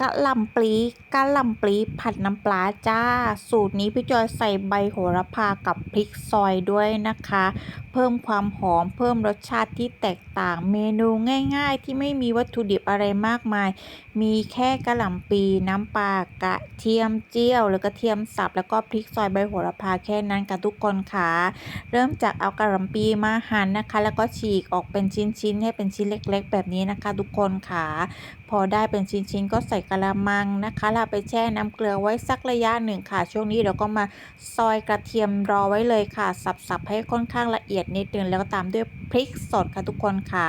กะหล่ำปลีกะหล่ำปลีผัดน้ำปลาจ้า สูตรนี้พี่จอยใส่ใบโหระพากับพริกซอยด้วยนะคะ เพิ่มความหอมเพิ่มรสชาติที่แตกต่างเมนูง่ายๆ ที่ไม่มีวัตถุดิบอะไรมากมาย มีแค่กะหล่ำปลีน้ำปลากระเทียมเจียว หรือกระเทียมสับแล้วก็พริกซอยใบโหระพาแค่นั้นค่ะทุกคนค่ะ เริ่มจากเอากะหล่ำปลีมาหั่นนะคะ แล้วก็ฉีกออกเป็นชิ้นๆให้เป็นชิ้นเล็ก ๆ แบบนี้นะคะ ทุกคนค่ะ พอได้เป็นชิ้นๆก็ใส่กระมังนะคะเราไปแช่น้ำเกลือไว้สักระยะหนึ่งค่ะ ช่วงนี้เราก็มาซอยกระเทียมรอไว้เลยค่ะ สับๆให้ค่อนข้างละเอียดนิดนึงแล้วก็ตามด้วยพริกสดค่ะทุกคนค่ะ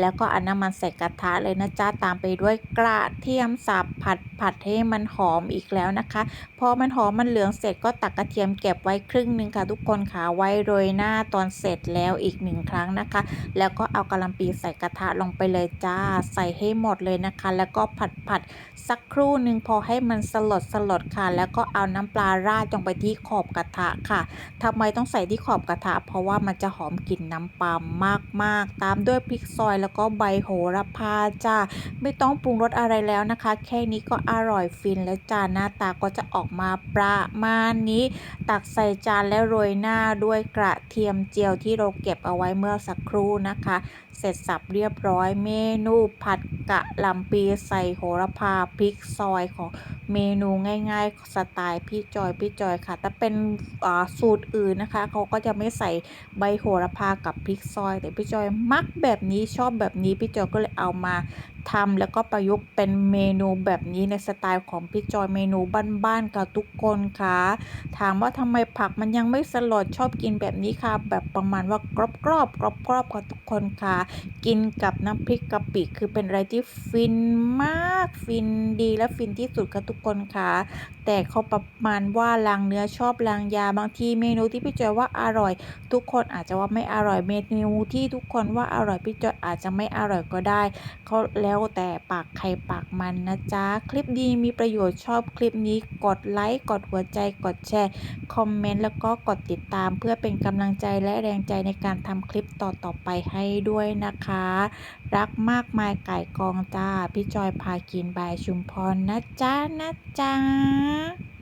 แล้วก็เอาน้ำมันใส่กระทะเลยนะจ๊ะตามไปด้วยกระเทียมสับผัดผัดให้มันหอมอีกแล้วนะคะ พอมันหอมมันเหลืองเสร็จก็ตักกระเทียมเก็บไว้ครึ่งหนึ่งค่ะทุกคนค่ะไว้โรยหน้าตอนเสร็จแล้วอีกหนึ่งครั้งนะคะ แล้วก็เอากะหล่ำปีใส่กระทะลงไปเลยจ้า ใส่ให้หมดเลยนะคะ แล้วก็ผัดผัดสักครู่หนึ่งพอให้มันสลดสลดค่ะ แล้วก็เอาน้ำปลาราดลงไปที่ขอบกระทะค่ะทำไมต้องใส่ที่ขอบกระทะ เพราะว่ามันจะหอมกลิ่นน้ำปลามากๆ ตามด้วยพริกซอยแล้วก็ใบโหระพาจ้าไม่ต้องปรุงรสอะไรแล้วนะคะ แค่นี้ก็อร่อยฟินแล้วจ้าหน้าตาก็จะออกมาประมาณนี้ ตักใส่จานแล้วโรยหน้าด้วยกระเทียมเจียวที่เราเก็บเอาไว้เมื่อสักครู่นะคะ เสร็จสับเรียบร้อยเมนูผัดกะหล่ำปีใส่โหระพาพริกซอยของเมนูง่ายๆ สไตล์พี่จอยพี่จอยค่ะ แต่เป็นสูตรอื่นนะคะ เขาก็จะไม่ใส่ใบโหระพากับพริกซอย แต่พี่จอยมักแบบนี้ชอบแบบนี้พี่จอยก็เลยเอามา ทำแล้วก็ประยุกต์เป็นเมนูแบบนี้ในสไตล์ของพี่จอยเมนูบ้านๆกับทุกคนค่ะ ถามว่าทำไมผักมันยังไม่สลดชอบกินแบบนี้ค่ะ แบบประมาณว่ากรอบกรอบกรอบกรอบกับทุกคนค่ะ กินกับน้ำพริกกะปิคือเป็นอะไรที่ฟินมากฟินดีและฟินที่สุดค่ะทุกคนค่ะ แต่เขาประมาณว่าลางเนื้อชอบลางยาบางทีเมนูที่พี่จอยว่าอร่อย ทุกคนอาจจะว่าไม่อร่อยเมนูที่ทุกคนว่าอร่อยพี่จอยอาจจะไม่อร่อยก็ได้เขาแล้วแล้วแต่ปากใครปากมันนะจ๊ะ คลิปดีมีประโยชน์ชอบคลิปนี้กดไลค์ กดหัวใจ กดแชร์ คอมเมนต์ แล้วก็กดติดตามเพื่อเป็นกำลังใจและแรงใจในการทำคลิปต่อๆไปให้ด้วยนะคะ รักมากมายไก่กองจ้า พี่จอยพากินบายชุมพรนะจ๊ะนะจ๊ะ